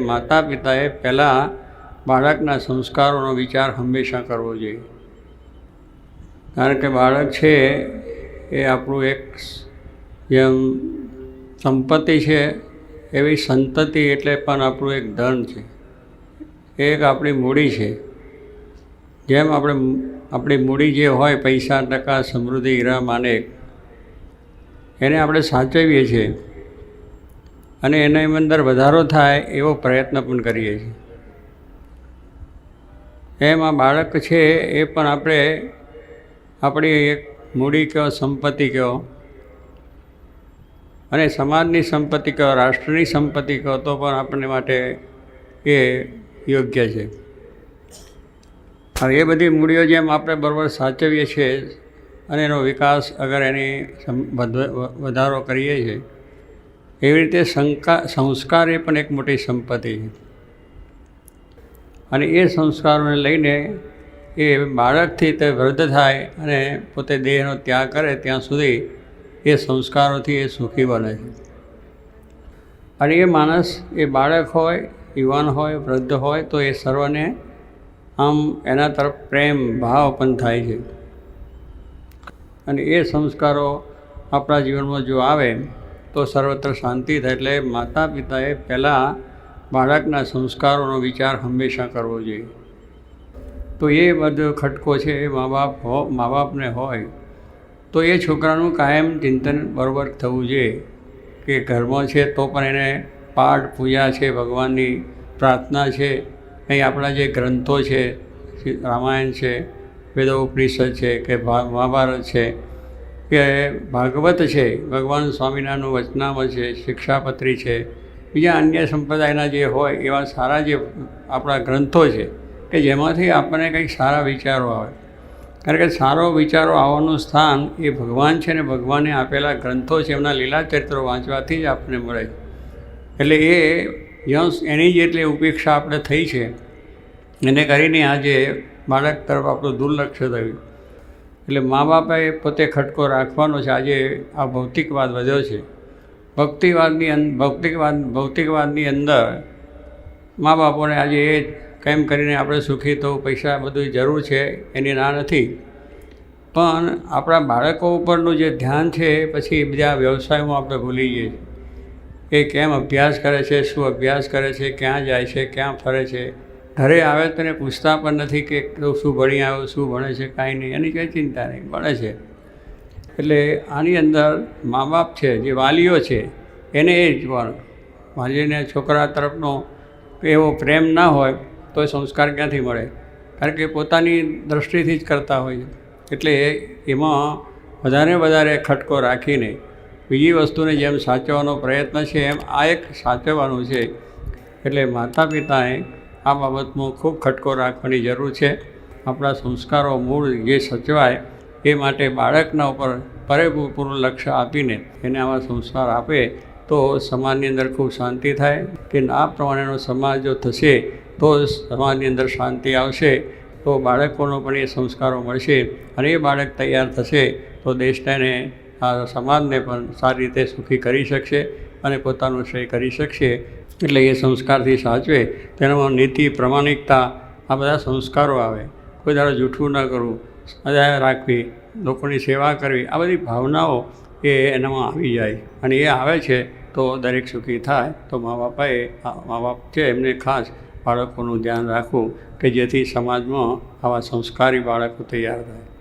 માતા પિતાએ પહેલાં બાળકના સંસ્કારોનો વિચાર હંમેશા કરવો જોઈએ. કારણ કે બાળક છે એ આપણું એક જેમ સંપત્તિ છે, એવી સંતતિ એટલે પણ આપણું એક ધન છે. એક આપણી મૂડી છે. જેમ આપણે આપણી મૂડી જે હોય પૈસા, ટકા, સમૃદ્ધિ, હીરા, માનેક, એને આપણે સાચવીએ છીએ. અને એના અંદર વધારો થાય એવો પ્રયત્ન પણ કરીએ છીએ. એમ બાળક છે એ પણ આપણે, આપણી એક મૂડી કહો સંપત્તિ કહો અને સમાજની સંપત્તિ કહો રાષ્ટ્રની સંપત્તિ કહો તો પણ આપણને માટે એ યોગ્ય છે. હવે એ બધી મૂડીઓ જેમ આપણે બરાબર સાચવીએ છીએ, અને એનો વિકાસ અગર એની વધારો કરીએ છીએ એવી રીતે સંકા સંસ્કાર એ પણ એક મોટી સંપત્તિ છે. અને એ સંસ્કારોને લઈને એ બાળકથી તે વૃદ્ધ થાય અને પોતે દેહનો ત્યાગ કરે ત્યાં સુધી એ સંસ્કારોથી એ સુખી બને છે. અને એ માણસ એ બાળક હોય, યુવાન હોય, વૃદ્ધ હોય તો એ સર્વને આમ એના તરફ પ્રેમ, ભાવ પણ થાય છે. અને એ સંસ્કારો આપણા જીવનમાં જો આવે તો સર્વત્ર શાંતિ થાય એટલે માતા પિતાએ પહેલાં બાળકના સંસ્કારોનો વિચાર હંમેશા કરવો જોઈએ. તો એ બધો ખટકો છે, એ મા બાપ હો મા બાપને હોય, તો એ છોકરાનું કાયમ ચિંતન બરોબર થવું જોઈએ કે ઘરમાં છે તો પણ એને પાઠ, પૂજા છે, ભગવાનની પ્રાર્થના છે. અહીં આપણા જે ગ્રંથો છે રામાયણ છે વેદો ઉપનિષદ છે કે મહાભારત છે કે ભાગવત છે, ભગવાન સ્વામિનારાયણનું વચનામત છે, શિક્ષાપત્રી છે, બીજા અન્ય સંપ્રદાયના જે હોય એવા સારા જે આપણા ગ્રંથો છે, કે જેમાંથી આપણને કંઈક સારા વિચારો આવે. કારણ કે સારો વિચારો આવવાનું સ્થાન એ ભગવાન છે ને ભગવાને આપેલા ગ્રંથો છે, એમના લીલા ચરિત્રો વાંચવાથી જ આપણને મળે છે. એટલે એ યંશ એની જેટલી ઉપેક્ષા આપણે થઈ છે, એને કરીને આજે બાળક તરફ આપણું દુર્લક્ષ્ય થયું. એટલે મા બાપે પોતે ખટકો રાખવાનો છે. આજે આ ભૌતિકવાદ વધ્યો છે. ભક્તિવાદની અંદર ભૌતિકવાદ, ભૌતિકવાદની અંદર મા બાપોને આજે એ કેમ કરીને આપણે સુખી થવું પૈસા બધું જરૂર છે, એની ના નથી. પણ આપણા બાળકો ઉપરનું જે ધ્યાન છે, પછી બીજા વ્યવસાયમાં આપણે ભૂલી જઈએ એ કેમ અભ્યાસ કરે છે, શું અભ્યાસ કરે છે, ક્યાં જાય છે, ક્યાં ફરે છે ઘરે આવે તો એને પૂછતા પણ નથી કે શું ભણી આવ્યો, શું ભણે છે, કાંઈ નહીં. એની કંઈ ચિંતા નહીં, ભણે છે. એટલે આની અંદર મા બાપ છે, જે વાલીઓ છે, એને એ જોવાનું વાલીને છોકરા તરફનો એવો પ્રેમ ના હોય તો એ સંસ્કાર ક્યાંથી મળે? કારણ કે પોતાની દૃષ્ટિથી જ કરતા હોય છે. એટલે એમાં વધારે વધારે ખટકો રાખીને બીજી વસ્તુને જેમ સાચવવાનો પ્રયત્ન છે, એમ આ એક સાચવવાનું છે. એટલે માતા પિતાએ આ બાબતમાં ખૂબ ખટકો રાખવાની જરૂર છે. આપણા સંસ્કારો મૂળ જે સચવાય એ માટે બાળકના ઉપર પૂરેપૂરું લક્ષ્ય આપીને એને આવા સંસ્કાર આપે તો સમાજની અંદર ખૂબ શાંતિ થાય કે આ પ્રમાણેનો સમાજ જો થશે તો સમાજની અંદર શાંતિ આવશે, તો બાળકોનો પણ એ સંસ્કારો મળશે અને એ બાળક તૈયાર થશે તો દેશને આ સમાજને પણ સારી રીતે સુખી કરી શકશે. અને પોતાનું શ્રેય કરી શકશે એટલે એ સંસ્કારથી સાચવે. તેનામાં નીતિ, પ્રમાણિકતા, આ બધા સંસ્કારો આવે. કોઈ દ્વારા જૂઠું ન કરવું. સજા રાખવી, લોકોની સેવા કરવી. આ બધી ભાવનાઓ એ એનામાં આવી જાય. અને એ આવે છે તો દરેક સુખી થાય. તો મા બાપાએ મા બાપ છે એમને ખાસ બાળકોનું ધ્યાન રાખવું કે જેથી સમાજમાં આવા સંસ્કારી બાળકો તૈયાર થાય.